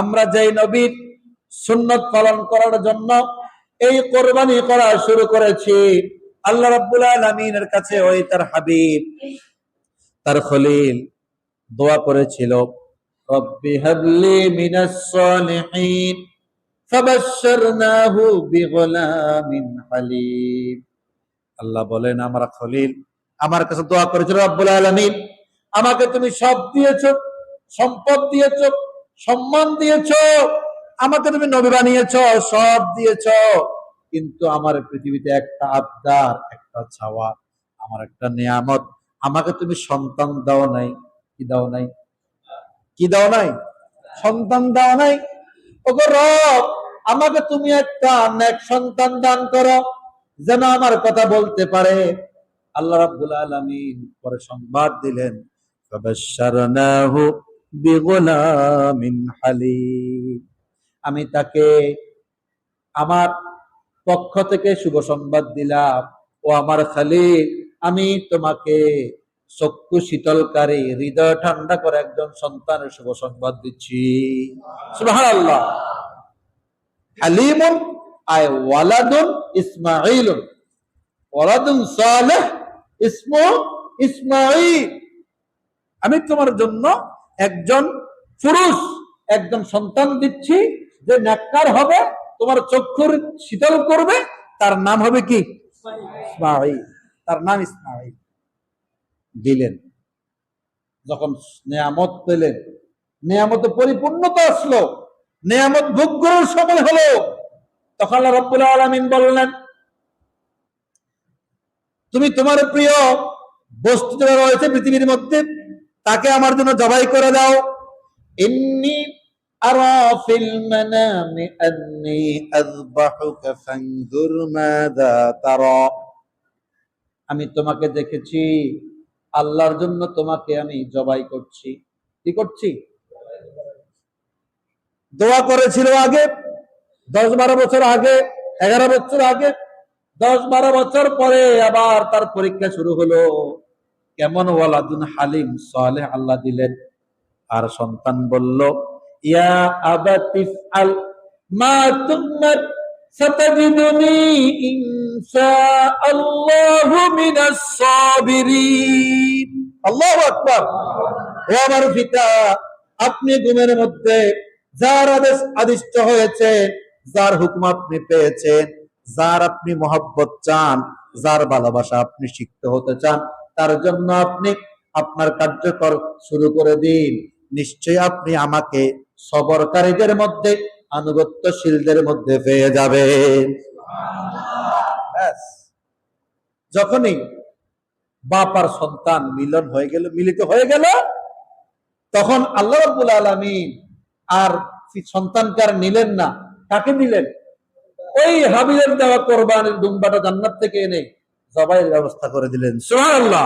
আমরা যেই নবীর সুন্নত পালন করার জন্য এই কোরবানি করা শুরু করেছি, আল্লাহ রাব্বুল আলামিনের কাছে ওই তার হাবিব, তার খলিল দোয়া করেছিল, রব্বি হাবলি মিনাস সালিহিন ফাবাশশারনাহু বিগুলামিন হালিম। আল্লাহ বলেন, আমার খলিল আমার কাছে দোয়া করেছিল, রব্বুল আলামিন, আমাকে তুমি সব দিয়েছ, সম্পদ দিয়েছ সম্মান দিয়েছ, আমাকে তুমি নবী বানিয়েছো, সব দিয়েছ। কিন্তু আমার পৃথিবীতে একটা আবদার, একটা ছাওয়া আমার একটা নিয়ামত। আমাকে তুমি সন্তান দাও নাই। কি দাও নাই? কি দাও নাই? সন্তান দাও নাই। ওগো রব, আমাকে তুমি একটা নেক সন্তান দান করো, যেন আমার কথা বলতে পারে। আল্লাহ রাব্বুল আলামিন পরে সংবাদ দিলেন আমি তাকে আমার পক্ষ থেকে শুভ সংবাদ দিলাম। ও আমার খালিল আমি তোমাকে চক্ষু শীতলকারী, হৃদয় ঠান্ডা করে একজন সন্তানের শুভ সংবাদ দিচ্ছি। আমি তোমার জন্য একজন পুরুষ, একজন সন্তান দিচ্ছি, যে নেককার হবে, তোমার চক্ষুর শীতল করবে, তার নাম হবে কি? তার নাম ইসমাঈল দিলেন। যখন নেয়ামত পেলেন, নেয়ামত পরিপূর্ণতা আসলো, নেয়ামত ভোগ করার সময় হলো। তখন রব্বুল আলামিন বললেন, তুমি তোমার প্রিয় বস্তু রয়েছে পৃথিবীর মধ্যে তাকে আমার জন্য জবাই করে দাও। ইন্নি আরা মানামি আন্নি আযবাহুকা ফানজুর মাযা তারা। আমি তোমাকে দেখেছি আল্লাহর জন্য তোমাকে আমি জবাই করছি। কি করছি? দোয়া করেছিল আগে দশ বারো বছর আগে এগারো বছর আগে দশ বারো বছর পরে আবার তার পরীক্ষা শুরু হলো। কেমন ওয়ালাদুন হালিম? সালেহ আল্লাহ দিলেন। আর সন্তান বলল, ইয়া আবাতিফ আল মা তুমার, সাতাজিদুনি ইনশাআল্লাহু মিনাস সাবিরিন। আল্লাহু আকবার। ও আমার পিতা, আপনি ঘুমের মধ্যে যার আদেশ আদিষ্ট হয়েছে, যার হুকুম আপনি পেয়েছেন, যার আপনি মহব্বত চান, যার ভালোবাসা আপনি শিখতে হতে চান তার জন্য আপনি আপনার কার্যকর শুরু করে দিন। নিশ্চয়ই আপনি আমাকে সবরকারীদের মধ্যে, আনুগত্যশীলদের মধ্যে পেয়ে যাবেন। যখনই বাপ আর সন্তান মিলন হয়ে গেল, মিলিত হয়ে গেল, তখন আল্লাহ রাব্বুল আলামিন আর সন্তানকে আর নিলেন না। কাকে নিলেন? ওই হাবিলের দেওয়া কোরবানির দুম্বাটা জান্নাত থেকে এনে জবাইয়ের ব্যবস্থা করে দিলেন। সুবহানাল্লাহ।